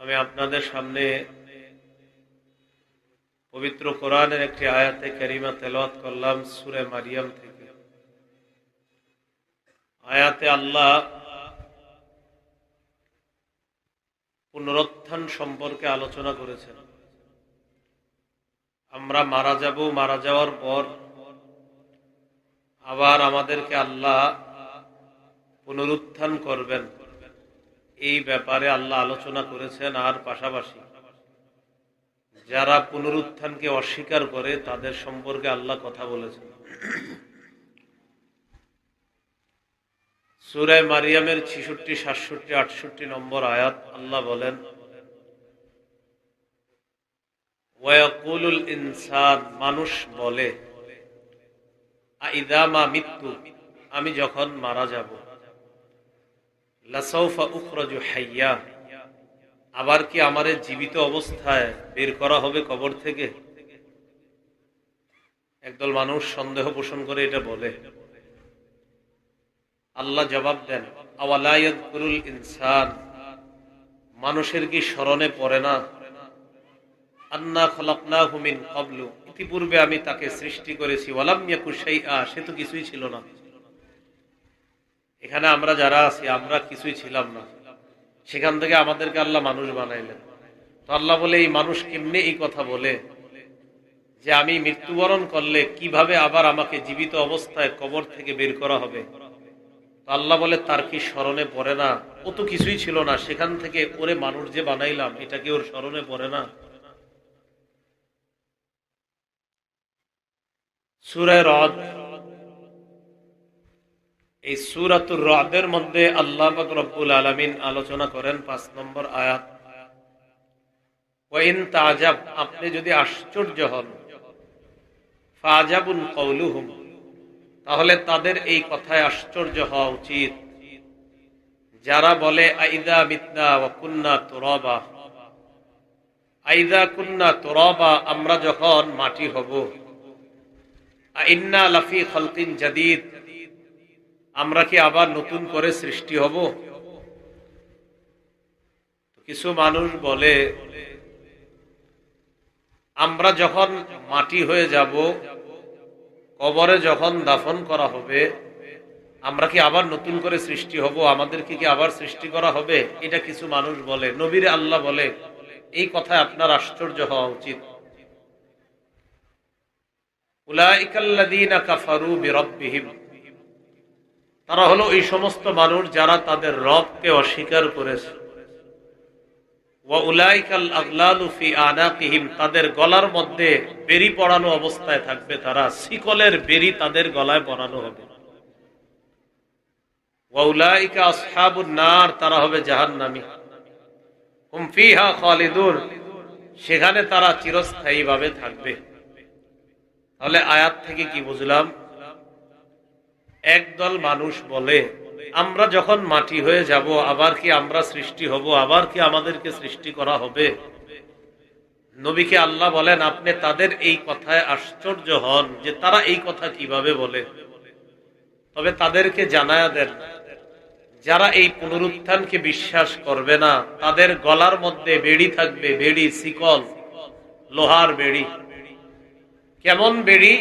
আমি আপনাদের সামনে পবিত্র কোরআনের একটি আয়াতে ক্যারিমা তেলাওয়াত করলাম সুরে মারিয়াম থেকে। আয়াতে আল্লাহ পুনরুত্থান সম্পর্কে আলোচনা করেছেন। আমরা মারা যাব, মারা যাওয়ার পর আবার আমাদেরকে আল্লাহ পুনরুত্থান করবেন। এই ব্যাপারে আল্লাহ আলোচনা করেছেন আর পাশাপাশি যারা পুনরুত্থানকে অস্বীকার করে তাদের সম্পর্কে আল্লাহ কথা বলেছেন। সুরায় মারিয়ামের ছিষট্টি, সাতষট্টি, আটষট্টি নম্বর আয়াত আল্লাহ বলেন ইনসান, মানুষ বলে আইদামা মৃত্যু আমি যখন মারা যাব আবার কি আমারে জীবিত অবস্থায় বের করা হবে কবর থেকে? একদল মানুষ সন্দেহ পোষণ করে এটা বলে। আল্লাহ জবাব দেন আওয়ালায়াদুল ইনসান, মানুষের কি স্মরণে পড়ে না? আন্না খলাকনা হুমিন কবলু ইতিপূর্বে আমি তাকে সৃষ্টি করেছি, ওয়ালাম ইয়াকু শাইআ, সে তো কিছুই ছিল না। এখানে আমরা যারা আছি, আমরা কিছুই ছিলাম না। সেখান থেকে আমাদেরকে আল্লাহ মানুষ বানাইলেন। তো আল্লাহ বলে, এই মানুষ কেমনে এই কথা বলে? যে আমি মৃত্যুবরণ করলে কীভাবে আবার আমাকে জীবিত অবস্থায় কবর থেকে বের করা হবে? তো আল্লাহ বলে, তার কি স্মরণে পড়ে না? ও তো কিছুই ছিল না। সেখান থেকে ওরে মানুষ যে বানাইলাম, এটা কি ওর স্মরণে পড়ে না? সুরায় রদ এই সুরাতুর রদের মধ্যে আল্লাহ রব্বুল আলমিন আলোচনা করেন পাঁচ নম্বর আয়াত। ওয়াইন তাজাব, আপনি যদি আশ্চর্য হন, ফাজাবুন কৌলুহুম তাহলে তাদের এই কথায় আশ্চর্য হওয়া উচিত। যারা বলে, আইদা মিতনা ও কুন্না তোরবা, আইদা কুন্না তোরবা, আমরা যখন মাটি হব, আইন্না লাফি খলকিন জাদিদ আমরা কি আবার নতুন করে সৃষ্টি হব? কিছু মানুষ বলে, আমরা যখন মাটি হয়ে যাব, কবরে যখন দাফন করা হবে, আমরা কি আবার নতুন করে সৃষ্টি হব? আমাদেরকে কি আবার সৃষ্টি করা হবে? এটা কিছু মানুষ বলে, নবীর আল্লাহ বলে। এই কথায় আপনার আশ্চর্য হওয়া উচিত। উলাইকাল্লাযীনা কাফারু বিরাব্বিহিম। তারা হলো এই সমস্ত মানুষ যারা তাদের রবকে অস্বীকার করেছে। তাদের গলার মধ্যে বেরি পড়ানো অবস্থায় থাকবে তারা। শিকলের বেরি তাদের গলায় পড়ানো হবে। তারা হবে জাহান নামি হুমফিহা খালিদুর সেখানে তারা চিরস্থায়ী ভাবে থাকবে। তাহলে আয়াত থেকে কি বুঝলাম? একদল মানুষ বলে, আমরা যখন মাটি হয়ে যাব, আবার কি আমরা সৃষ্টি হব? আবার কি আমাদেরকে সৃষ্টি করা হবে? নবীকে আল্লাহ বলেন, আপনি তাদের এই কথায় আশ্চর্য হন যে তারা এই কথা কীভাবে বলে? তবে তাদেরকে জানায়া দেন, যারা এই পুনরুত্থানকে বিশ্বাস করবে না, তাদের গলার মধ্যে বেড়ি থাকবে, বেড়ি, শিকল, লোহার বেড়ি। কেমন বেড়ি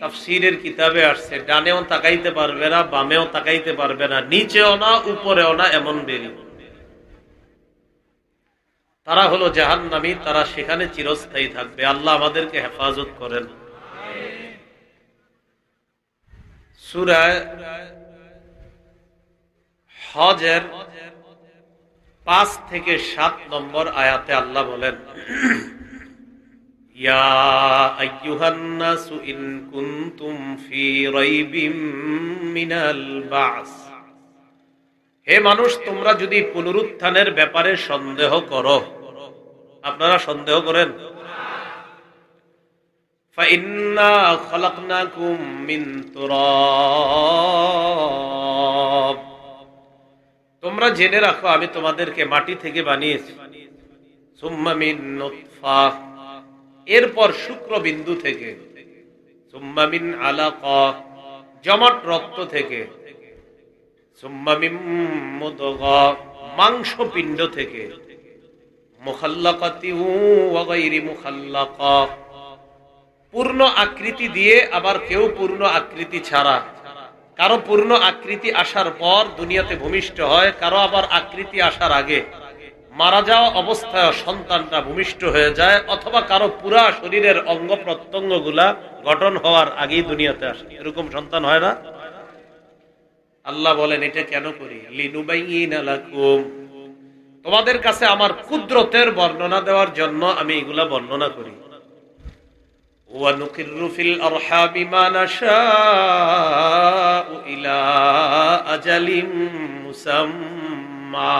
তাফসিরের কিতাবে আসছে, ডানেও তাকাইতে পারবে না, বামেও তাকাইতে পারবে না, নিচেও না, উপরেও না, এমন বেরি তারা হলো জাহান নামী তারা সেখানে চিরস্থায়ী থাকবে। আল্লাহ আমাদেরকে হেফাজত করেন। হজের পাঁচ থেকে সাত নম্বর আয়াতে আল্লাহ বলেন يا أيها الناس إن كنتم في ريب من البعث হে মানুষ তোমরা যদি পুনরুত্থানের ব্যাপারে সন্দেহ করো আপনারা সন্দেহ করেন فإنا خلقناكم من تراب তোমরা জেনে রাখো আমি তোমাদেরকে মাটি থেকে বানিয়েছি সুম্মা মিন নুতফা এরপর শুক্র বিন্দু থেকে সুম্মামিন জমাট রক্ত থেকে। সুম্মামিন মুদগা মাংস পিণ্ড থেকে পূর্ণ আকৃতি দিয়ে আবার কেউ পূর্ণ আকৃতি ছাড়া। কারও পূর্ণ আকৃতি আসার পর দুনিয়াতে ভূমিষ্ঠ হয়, কারও আবার আকৃতি আসার আগে। মারা যাওয়া অবস্থায় সন্তানটা ভূমিষ্ঠ হয়ে যায়, অথবা কারও পুরা শরীরের অঙ্গ প্রত্যঙ্গ গঠন হওয়ার আগেই দুনিয়াতে আসে। এরকম সন্তান হয় না? আল্লাহ বলেন, এটা কেন করি? তোমাদের কাছে আমার কুদরতের বর্ণনা দেওয়ার জন্য আমি এগুলা বর্ণনা করি। ওয়ানুকিরু ইলা আজালিম মুসাম্মা।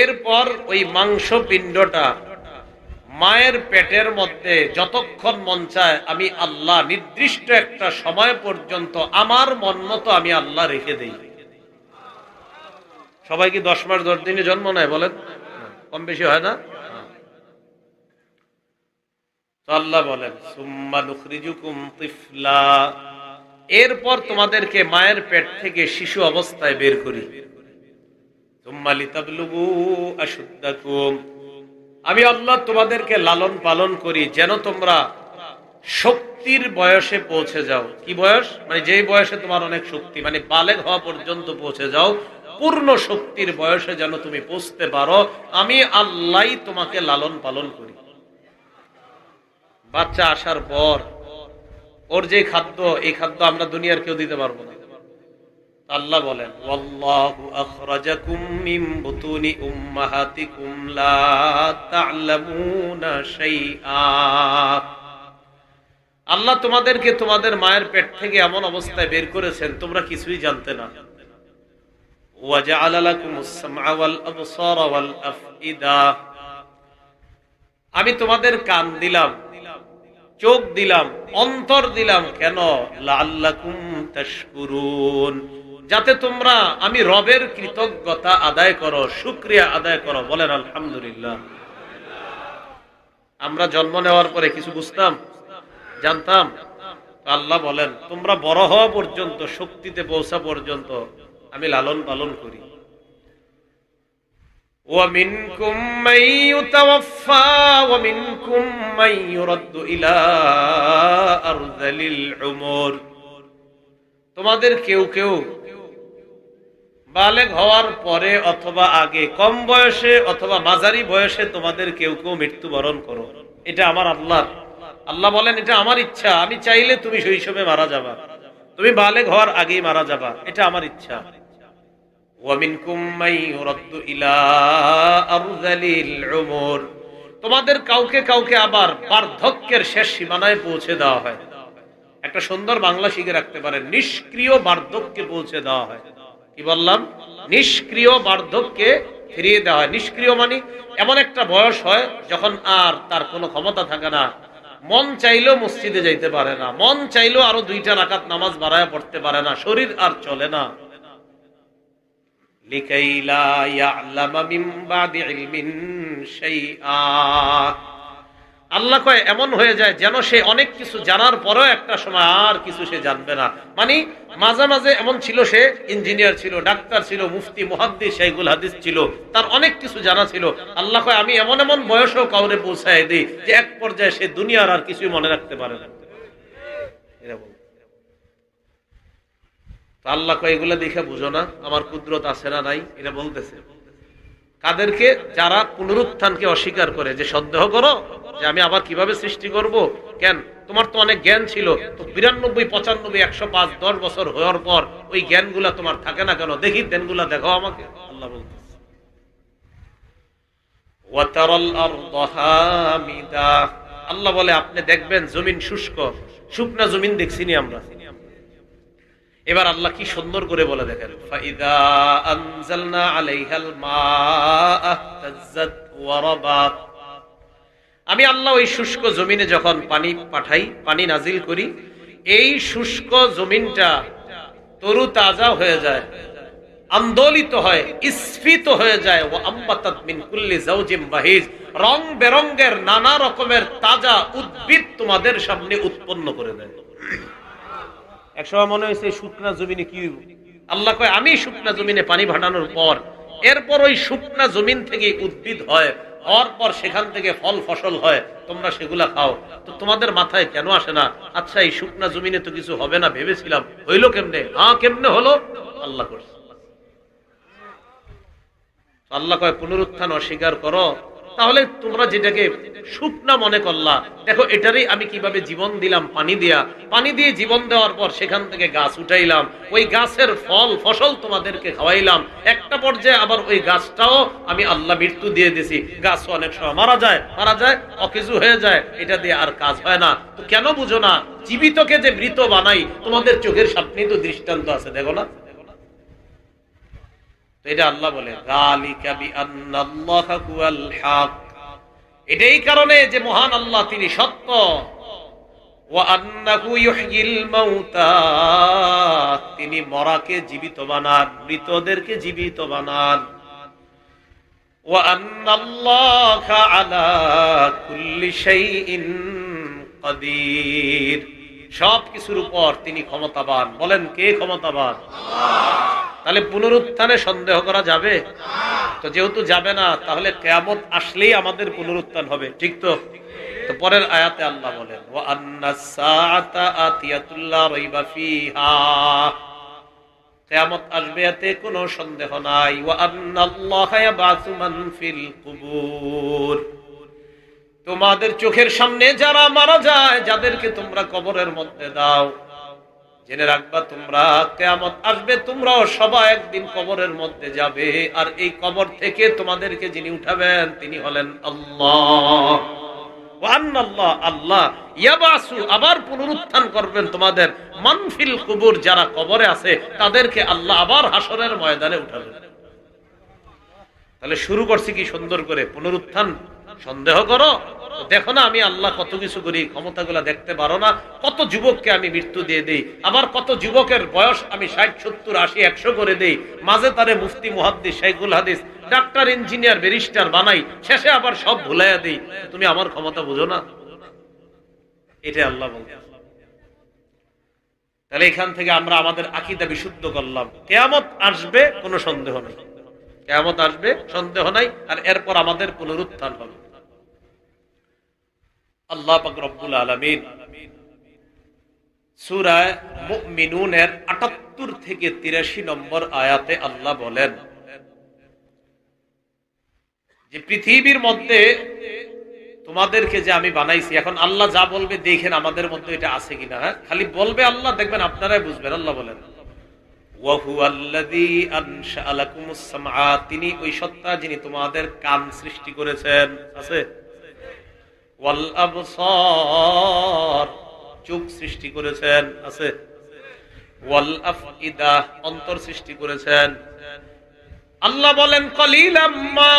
এরপর ওই মাংস পিণ্ডটা মায়ের পেটের মধ্যে যতক্ষণ মন চায়, আমি আল্লাহ নির্দিষ্ট একটা সময় পর্যন্ত আমার মন মতো আমি আল্লাহ রেখে দেই। সবাই কি দশ মাস দশ দিনে জন্ম নেয় বলেন? কম বেশি হয় না? আল্লাহ বলেন এরপর তোমাদেরকে মায়ের পেট থেকে শিশু অবস্থায় বের করি। আমি আল্লাহ তোমাদেরকে লালন পালন করি, যেন তোমরা শক্তির বয়সে পৌঁছে যাও। কি বয়স? মানে যেই বয়সে তোমার অনেক শক্তি মানে বালেগ হওয়া পর্যন্ত পৌঁছে যাও, পূর্ণ শক্তির বয়সে যেন তুমি পৌঁছতে পারো, আমি আল্লাহ তোমাকে লালন পালন করি। বাচ্চা আসার পর, ওর যে খাদ্য, এই খাদ্য আমরা দুনিয়ার কেউ দিতে পারব না। আল্লাহ বলেন, ওয়াল্লাহু আখরাজাকুম মিন বুতুনি উম্মাহাতিকুম লা তা'লামুনা শাইআ। আল্লাহ তোমাদেরকে তোমাদের মায়ের পেট থেকে এমন অবস্থায় বের করেছেন, তোমরা কিছুই জানতে না। ওয়াজআলা লাকুমুস সামআ ওয়াল আবসারা ওয়াল আফইদা। আমি তোমাদের কান দিলাম, চোখ দিলাম, অন্তর দিলাম, কেন? লাল্লাকুম তাশকুরুন। যাতে তোমরা আমি রবের কৃতজ্ঞতা আদায় করো শুক্রিয়া আদায় করো বলেন আলহামদুলিল্লাহ আমরা জন্ম নেওয়ার পরে কিছু বুঝতাম জানতাম আল্লাহ বলেন তোমরা বড় হওয়া পর্যন্ত শক্তিতে পৌঁছা পর্যন্ত আমি লালন পালন করি ومنكم من يتوفى ومنكم من يرد إلى أرذل العمر তোমাদের কেউ কেউ বালেগ হওয়ার পরে অথবা আগে, কম বয়সে অথবা মাঝারি বয়সে তোমাদের কেউ কেউ মৃত্যুবরণ করো। এটা আমার আল্লাহ আল্লাহ বলেন, এটা আমার ইচ্ছা। আমি চাইলে তুমি শৈশবে মারা যাবা। তুমি বালেগ হওয়ার আগেই মারা যাবা। এটা আমার ইচ্ছা। তোমাদের কাউকে কাউকে আবার বার্ধক্যের শেষ সীমানায় পৌঁছে দেওয়া হয়। একটা সুন্দর বাংলা শিখে রাখতে পারে নিষ্ক্রিয় বার্ধক্যে পৌঁছে দেওয়া হয়। কি বললাম? নিষ্ক্রিয় বার্ধক্যে ফিরিয়ে দেওয়া। হয় নিষ্ক্রিয় মানে এমন একটা বয়স হয় যখন আর তার কোনো ক্ষমতা থাকে না। মন চাইলেও মসজিদে যাইতে পারে না। মন চাইলেও আরও দুইটা রাকাত নামাজ বাড়ায় পড়তে পারে না। শরীর আর চলে না। লিকাইলা ইয়ালামা মিন বাদি ইলমিন শাইআ। আল্লাহ কয়, এমন হয়ে যায় যেন সে অনেক কিছু জানার পরেও একটা সময় আর কিছু সে জানবে না। মানে মাঝে মাঝে এমন ছিল সে, ইঞ্জিনিয়ার ছিল, ডাক্তার ছিল, মুফতি, মুহাদ্দিস, শাইখুল হাদিস ছিল, তার অনেক কিছু জানা ছিল। আল্লাহ কয়, আমি এমন এমন বয়সেও কাউরে পৌঁছায় দিই যে এক পর্যায়ে সে দুনিয়ার আর কিছুই মনে রাখতে পারে না। আল্লাহ কয়, এগুলো দেখে বুঝো না, আমার কুদরত আছে না নাই? এটা বলতেছে। কাদেরকে যারা পুনরুত্থানকে অস্বীকার করে যে সন্দেহ করো যে আমি আবার কীভাবে সৃষ্টি করব? কেন? তোমার তো অনেক জ্ঞান ছিল। তো বিরানব্বই, পঁচানব্বই, একশো পাঁচ, দশ বছর হওয়ার পর ওই জ্ঞানগুলা তোমার থাকে না কেন? দেখি, জ্ঞানগুলা দেখো আমাকে। আল্লাহ বলতেছে আল্লাহ বলে, আপনি দেখবেন জমিন শুষ্ক। শুকনা জমিন দেখছিনি আমরা। এবার আল্লাহ কি সুন্দর করে বলে দেখেন আলাইহাল মাআ আমি আল্লাহ ওই শুষ্ক জমিনে যখন পানি পাঠাই, পানি নাজিল করি, এই শুষ্ক জমিনটা তরু তাজা হয়ে যায়, আন্দোলিত হয়, স্ফীত হয়ে যায়। ও আম্বাতাত রং বেরঙ্গের নানা রকমের তাজা উদ্ভিদ তোমাদের সামনে উৎপন্ন করে দেয়। একসময় মনে হয়েছে শুকনা জমিনে কি আল্লাহ কয়, আমি শুকনা জমিনে পানি ভাটানোর পর, এরপর ওই শুকনা জমিন থেকে উদ্ভিদ হয়, হওয়ার পর সেখান থেকে ফল, ফসল হয়, তোমরা সেগুলা খাও। তো তোমাদের মাথায় কেন আসে না? আচ্ছা এই শুকনা জমিনে তো কিছু হবে না, ভেবেছিলাম। হইল কেমনে? হ্যাঁ কেমনে হলো? আল্লাহ করছে। আল্লাহ কয়, পুনরুত্থান অস্বীকার করো। তাহলে তোমরা যেটাকে শুকনা মনে করলা, দেখো এটারই আমি কীভাবে জীবন দিলাম পানি দিয়া। পানি দিয়ে জীবন দেওয়ার পর সেখান থেকে গাছ উঠাইলাম, ওই গাছের ফল, ফসল তোমাদেরকে খাওয়াইলাম। একটা পর্যায়ে আবার ওই গাছটাও আমি আল্লাহ মৃত্যু দিয়ে দিছি। গাছ অনেক সময় মারা যায় মারা যায়, অকেজু হয়ে যায়, এটা দিয়ে আর কাজ হয় না। তো কেন বুঝো না? জীবিতকে যে মৃত বানাই, তোমাদের চোখের সামনেই তো দৃষ্টান্ত আছে, দেখো না? এটা আল্লাহ বলে এটাই কারণে যে মহান আল্লাহ তিনি সত্য। তিনি মরাকে জীবিত বানান, মৃতদেরকে জীবিত বানান। আলা কুল্লি সব কিছুর উপর তিনি ক্ষমতাবান। বলেন কে ক্ষমতাবান? তাহলে পুনরুত্থানে সন্দেহ করা যাবে? তো যেহেতু যাবে না, তাহলে কেয়ামত আসলেই আমাদের পুনরুত্থান হবে, ঠিক তো? তো পরের আয়াতে আল্লাহ বলেন রাইবা ফিহা। আসবে, এতে কোনো সন্দেহ নাই। ওয়া আন্নাল্লাহা তোমাদের চোখের সামনে যারা মারা যায়, যাদেরকে তোমরা কবরের মধ্যে দাও, জেনে রাখবা তোমরা কেয়ামত আসবে, তোমরাও সবাই একদিন কবরের মধ্যে যাবে, আর এই কবর থেকে তোমাদেরকে যিনি উঠাবেন, তিনি হলেন আল্লাহ। আল্লাহ ইয়াবাসু, আবার পুনরুত্থান করবেন তোমাদের। মানফিল কুবুর, যারা কবরে আছে, তাদেরকে আল্লাহ আবার হাসরের ময়দানে উঠাবেন। তাহলে শুরু করছি কি সুন্দর করে? পুনরুত্থান সন্দেহ করো? দেখো না, আমি আল্লাহ কত কিছু করি, ক্ষমতাগুলা দেখতে পারো না, কত যুবককে আমি মৃত্যু দিয়ে দেই, আবার কত যুবকের বয়স আমি ষাট, সত্তর, আশি, একশো করে দেই, মাঝে তারে মুফতি, মুহাদ্দিস, শাইখুল হাদিস, ডাক্তার, ইঞ্জিনিয়ার, ব্যারিস্টার বানাই, শেষে আবার সব ভুলাইয়া দেই তুমি আমার ক্ষমতা বুঝো না? এটা আল্লাহ বলতে তাহলে এখান থেকে আমরা আমাদের আকিদা বিশুদ্ধ করলাম। কেয়ামত আসবে, কোনো সন্দেহ নেই। কেয়ামত আসবে, সন্দেহ নাই, আর এরপর আমাদের পুনরুত্থান হবে। আল্লাহ রব্বুল আলামিন সূরা মুমিনুনের 78 থেকে 83 নম্বর আয়াতে আল্লাহ বলেন, যে পৃথিবীর মধ্যে তোমাদেরকে যে আমি বানাইছি, এখন আল্লাহ যা বলবে দেখেন আমাদের মধ্যে এটা আছে কিনা হ্যাঁ? খালি বলবে আল্লাহ, দেখবেন আপনারাই বুঝবেন, আল্লাহ বলেন। তিনি ওই সত্তা যিনি তোমাদের কান সৃষ্টি করেছেন, আছে? চোখ সৃষ্টি করেছেন, আছে? অন্তর সৃষ্টি করেছেন। আল্লাহ বলেন কলিলাম্মা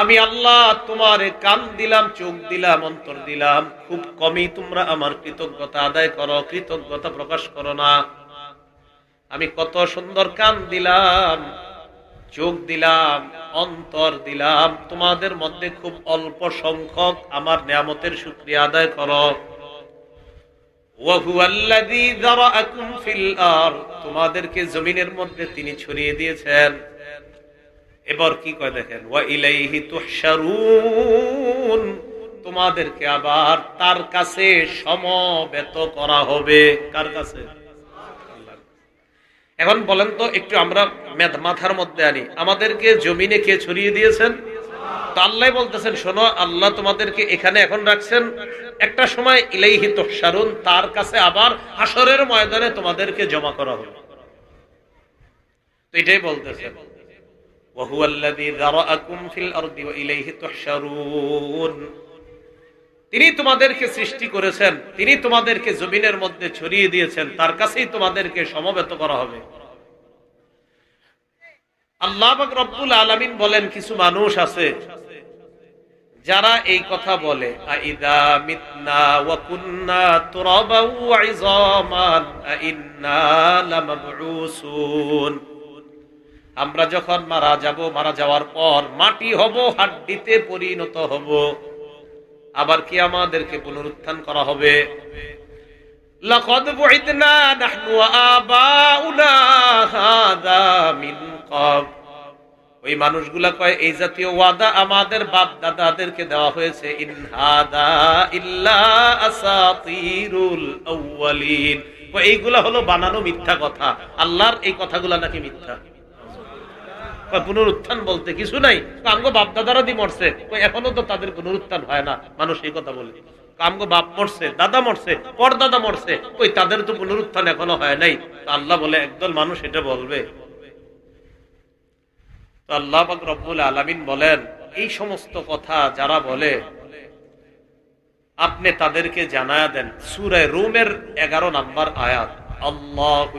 আমি আল্লাহ তোমার কান দিলাম, চোখ দিলাম, অন্তর দিলাম। খুব কমই তোমরা আমার কৃতজ্ঞতা আদায় করো, কৃতজ্ঞতা প্রকাশ করো না। আমি কত সুন্দর কান দিলাম। চোখ দিলাম, অন্তর দিলাম, তোমাদের মধ্যে খুব অল্প সংখ্যক আমার নিয়ামতের শুক্রিয়া আদায় করো। তোমাদেরকে জমিনের মধ্যে তিনি ছড়িয়ে দিয়েছেন। এবার কি কয় দেখেন? তোমাদেরকে আবার তার কাছে সমবেত করা হবে। কার কাছে? এখন বলেন তো একটু আমরা মাথার মধ্যে আনি আমাদেরকে জমিনে কে ছড়িয়ে দিয়েছেন তো আল্লাহ বলতেছেন শোনো আল্লাহ তোমাদেরকে এখানে এখন রাখছেন একটা সময় ইলাইহি তুহশারুন তার কাছে আবার হাসরের ময়দানে তোমাদেরকে জমা করা হবে তো এটাই বলতেছেন وهو الذي ذرأكم في الأرض وإليه تحشرون তিনি তোমাদেরকে সৃষ্টি করেছেন, তিনি তোমাদেরকে জমিনের মধ্যে ছড়িয়ে দিয়েছেন, তার কাছেই তোমাদেরকে সমবেত করা হবে। আল্লাহ রব্বুল আলমিন বলেন, কিছু মানুষ আছে যারা এই কথা বলে আমরা যখন মারা যাব, মারা যাওয়ার পর মাটি হব, হাড্ডিতে পরিণত হব। আবার কি আমাদেরকে পুনরুত্থান করা হবে। হাযা মিন ওই মানুষগুলা কয়, এই জাতীয় ওয়াদা আমাদের বাপ দাদাদেরকে দেওয়া হয়েছে। ইন ইল্লা আসাতিরুল এইগুলা হলো বানানো মিথ্যা কথা। আল্লাহর এই কথাগুলা নাকি মিথ্যা? পুনরুত্থান বলতে কিছু নাই। আমগো বাপ দাদারা দি মরছে। এখনও তো তাদের পুনরুত্থান হয় না। মানুষ এই কথা বলে। আমগো বাপ মরছে, দাদা মরছে, পরদাদা মরছে। কই তাদের তো পুনরুত্থান এখনও হয় নাই। আল্লাহ বলে, একদল মানুষ এটা বলবে। আল্লাহ রব্বুল আলামিন বলেন, এই সমস্ত কথা যারা বলে, আপনি তাদেরকে জানায়া দেন। সূরা রুমের 11 নাম্বার আয়াত, আল্লাহু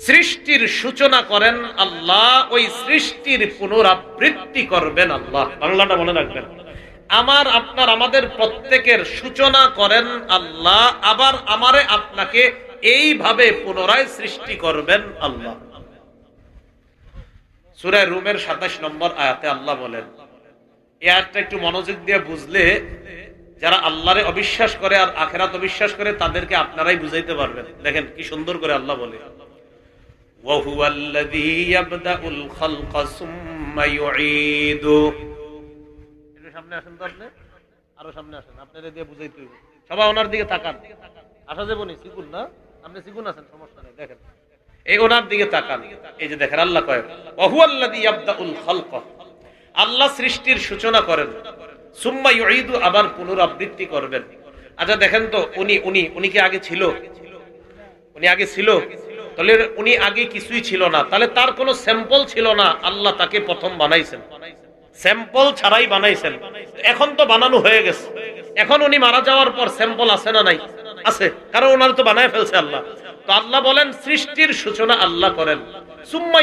সৃষ্টির সূচনা করেন আল্লাহ, ওই সৃষ্টির পুনরাবৃত্তি করবেন আল্লাহ। বাংলাটা মনে রাখবেন। আমার, আপনার, আমাদের প্রত্যেকের সূচনা করেন আল্লাহ, আবার আমারে আপনাকে এইভাবে পুনরায় সৃষ্টি করবেন আল্লাহ। সুরায় রুমের সাতাশ নম্বর আয়াতে আল্লাহ বলেন, এই আয়াতটা একটু মনোযোগ দিয়ে বুঝলে যারা আল্লাহরে অবিশ্বাস করে আর আখেরাত অবিশ্বাস করে, তাদেরকে আপনারাই বুঝাইতে পারবেন। দেখেন কি সুন্দর করে আল্লাহ বলে। وهو الذي يبدأ الخلق ثم يعيده একটু সামনে আসেন তো আপনি আরো সামনে আসেন আপনাদের দিয়ে বুঝাইতে হইব সবাই ওনার দিকে তাকান আসা যাবো নি সিকুন না আপনি সিকুন আছেন সমস্যা নেই দেখেন এই ওনার দিকে তাকান এই যে দেখেন আল্লাহ কয় ওহু আল্লাযী ইয়াবদাউল খালক আল্লাহ সৃষ্টির সূচনা করেন সুম্মা ইউঈদু আবার পুনরাবৃত্তি করবেন আচ্ছা দেখেন তো উনি উনি উনি কি আগে ছিল উনি আগে ছিল তাহলে উনি আগে কিছুই ছিল না। তাহলে তার কোনো স্যাম্পল ছিল না। আল্লাহ তাকে প্রথম বানাইছেন। স্যাম্পল ছাড়াই বানাইছেন। এখন তো বানানো হয়ে গেছে। এখন উনি মারা যাওয়ার পর স্যাম্পল আছে না নাই? আছে। কারণ ওনার তো বানায় ফেলছে আল্লাহ। তো আল্লাহ বলেন, সৃষ্টির সূচনা আল্লাহ করেন। সুম্মা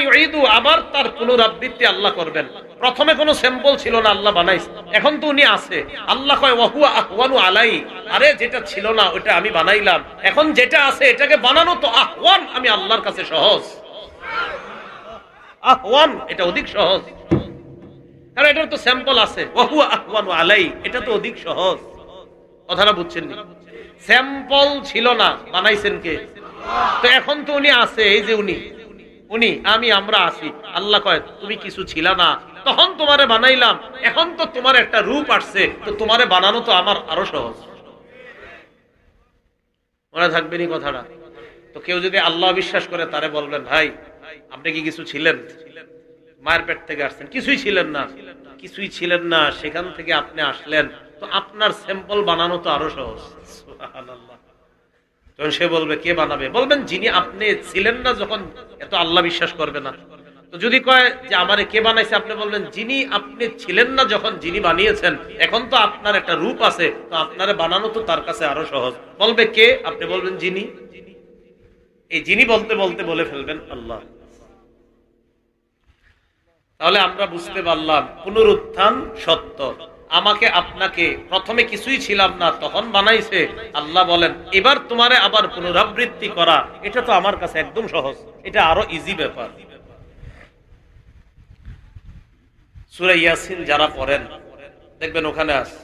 আবার তার পুনরাবৃত্তি আল্লাহ করবেন। প্রথমে কোনো স্যাম্পল ছিল না, আল্লাহ বানাইছে। এখন তো উনি আছে। আল্লাহ কয় ওয়াহুয়া আহওয়ানু আলাই। আরে, যেটা ছিল না ওটা আমি বানাইলাম। এখন যেটা আছে, এটাকে বানানো তো আহওয়ান, আমি আল্লাহর কাছে সহজ। আহওয়ান, এটা অধিক সহজ। কারণ এটার তো স্যাম্পল আছে। ওয়াহুয়া আহওয়ানু আলাই, এটা তো অধিক সহজ। কথাটা বুঝছেন নি? স্যাম্পল ছিল না, বানাইছেন কে? তো এখন তো উনি আছে, এই যে উনি। উনি, আমি, আমরা আছি। আল্লাহ কয়, তুমি কিছু ছিল না তখন তোমারে বানাইলাম। এখন তো তোমার একটা রূপ আসছে, তো তোমারে বানানো তো আমার আরও সহজ। মনে থাকবে নি কথাটা? তো কেউ যদি আল্লাহ বিশ্বাস করে, তারে বলবেন, ভাই, আপনি কি কিছু ছিলেন? মায়ের পেট থেকে আসছেন। কিছুই ছিলেন না। কিছুই ছিলেন না। সেখান থেকে আপনি আসলেন। তো আপনার স্যাম্পল বানানো তো আরও সহজ। তখন সে বলবে, কে বানাবে? বলবেন, যিনি আপনি ছিলেন না যখন এত আল্লাহ বিশ্বাস করবে না। তো যদি কয় যে আমারে কে বানাইছে? আপনি বলবেন যিনি আপনি ছিলেন না যখন যিনি বানিয়েছেন, এখন তো আপনার একটা রূপ আছে, তো আপনারে বানানো তো তার কাছে আরও সহজ। বলবে কে? আপনি বলবেন, যিনি। এই যিনি বলতে বলতে বলে ফেলবেন আল্লাহ। তাহলে আমরা বুঝতে পারলাম, পুনরুত্থান সত্য। আমাকে আপনাকে প্রথমে কিছুই ছিলাম না, তখন বানাইছে। আল্লাহ বলেন, এবার তোমারে আবার পুনরাবৃত্তি করা। এটা তো আমার কাছে একদম সহজ। এটা আরও ইজি ব্যাপার। সূরা ইয়াসিন যারা পড়েন দেখবেন ওখানে আছে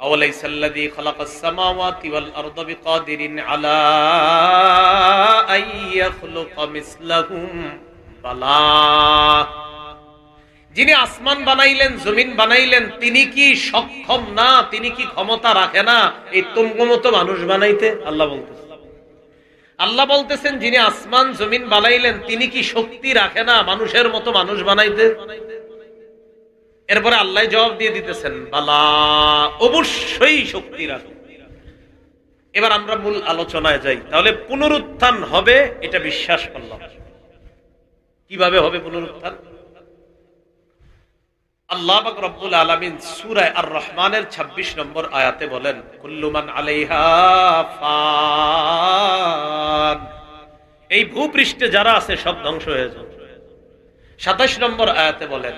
أوليس الذي خلق السماوات والأرض بقادر على أن يخلق مثلهم بلى যিনি আসমান বানাইলেন জমিন বানাইলেন তিনি কি সক্ষম না তিনি কি ক্ষমতা রাখে না এই তুমগমতো মানুষ বানাইতে আল্লাহ বলতেছেন আল্লাহ বলতেছেন যিনি আসমান জমিন বানাইলেন তিনি কি শক্তি রাখে না মানুষের মতো মানুষ বানাইতে এরপরে আল্লাহ জবাব দিয়ে দিতেছেন, বালা, অবশ্যই শক্তি এবার আমরা মূল আলোচনায় যাই। তাহলে পুনরুত্থান হবে, এটা বিশ্বাস করলাম। কীভাবে হবে পুনরুত্থান? আল্লাহ রব্বুল আলামিন সূরা আর রহমানের 26 নম্বর আয়াতে বলেন কুল্লু মান আলাইহা এই ভূপৃষ্ঠে যারা আছে, সব ধ্বংস হয়ে যাবে। 27 নম্বর আয়াতে বলেন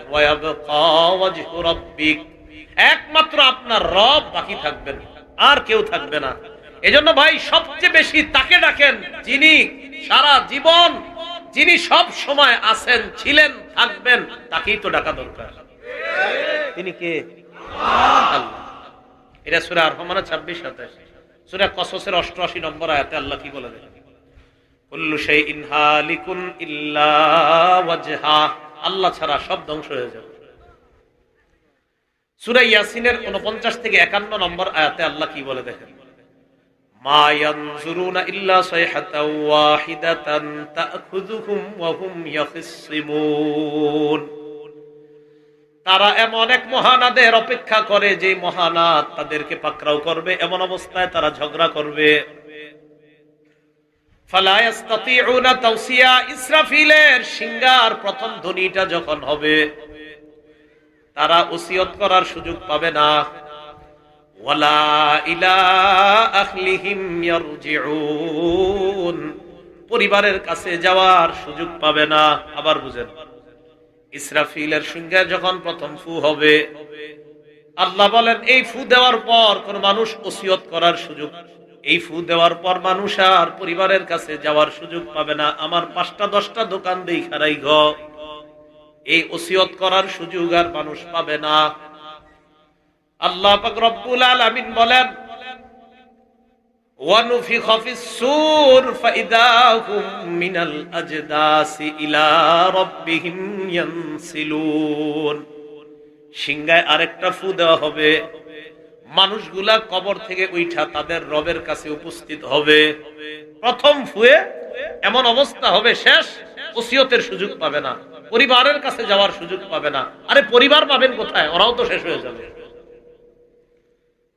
একমাত্র আপনার রব বাকি থাকবেন, আর কেউ থাকবে না। এজন্য ভাই, সবচেয়ে বেশি তাকে ডাকেন যিনি সারা জীবন, যিনি সব সময় আছেন, ছিলেন, থাকবেন, তাকেই তো ডাকা দরকার। তিনি কে? এটা সুরা আর রহমানের ছাব্বিশ সাতাশ। সুরা কসসের অষ্টআশি নম্বর আয়াতে আল্লাহ কি বলে দেখেন কুল্লু শাইইন হালিকুন ইল্লা ওয়াজহা আল্লাহ ছাড়া সব ধ্বংস হয়ে যাবে। সূরা ইয়াসিনের 49 থেকে 51 নম্বর আয়াতে আল্লাহ কি বলে দেখেন? তারা এমন এক মহানাদের অপেক্ষা করে যে মহানাদ তাদেরকে পাকড়াও করবে, এমন অবস্থায় তারা ঝগড়া করবে। সিঙ্গার প্রথম ধ্বনিটা যখন হবে, তারা ওসিয়ত করার সুযোগ পাবে না। ওয়ালা ইলা পরিবারের কাছে যাওয়ার সুযোগ পাবে না, আবার বুঝেন। ইসরাফিলের সঙ্গে যখন প্রথম ফু হবে, আল্লাহ বলেন, এই ফু দেওয়ার পর কোন মানুষ ওসিয়ত করার সুযোগ এই ফু দেওয়ার পর মানুষ আর পরিবারের কাছে যাওয়ার সুযোগ পাবে না আমার পাঁচটা দশটা দোকান দেই খারাই ঘ এই ওসিয়ত করার সুযোগ আর মানুষ পাবে না আল্লাহ পাক রব্বুল আলামিন বলেন ونفخ في السور فإذا هم من الأجداث إلى ربهم ينسلون সিংগায় আরেকটা ফু দেওয়া হবে মানুষগুলা কবর থেকে উঠা তাদের রবের কাছে উপস্থিত হবে। প্রথম ফুয়ে এমন অবস্থা হবে, শেষ ওসিয়তের সুযোগ পাবে না। পরিবারের কাছে যাওয়ার সুযোগ পাবে না। আরে পরিবার পাবেন কোথায়? ওরাও তো শেষ হয়ে যাবে।